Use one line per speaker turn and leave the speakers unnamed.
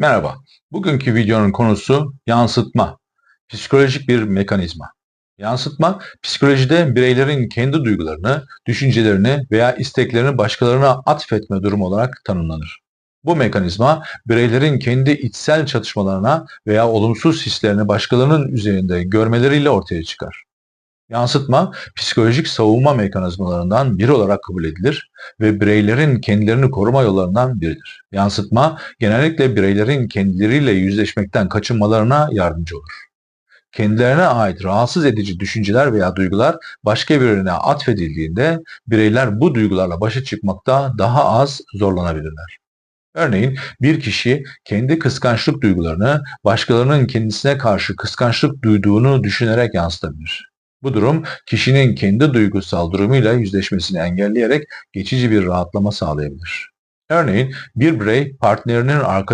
Merhaba, bugünkü videonun konusu yansıtma, psikolojik bir mekanizma. Yansıtma, psikolojide bireylerin kendi duygularını, düşüncelerini veya isteklerini başkalarına atfetme durumu olarak tanımlanır. Bu mekanizma, bireylerin kendi içsel çatışmalarına veya olumsuz hislerini başkalarının üzerinde görmeleriyle ortaya çıkar. Yansıtma, psikolojik savunma mekanizmalarından biri olarak kabul edilir ve bireylerin kendilerini koruma yollarından biridir. Yansıtma, genellikle bireylerin kendileriyle yüzleşmekten kaçınmalarına yardımcı olur. Kendilerine ait rahatsız edici düşünceler veya duygular başka birine atfedildiğinde bireyler bu duygularla başa çıkmakta daha az zorlanabilirler. Örneğin bir kişi kendi kıskançlık duygularını başkalarının kendisine karşı kıskançlık duyduğunu düşünerek yansıtabilir. Bu durum kişinin kendi duygusal durumuyla yüzleşmesini engelleyerek geçici bir rahatlama sağlayabilir. Örneğin bir birey partnerinin arkadaşı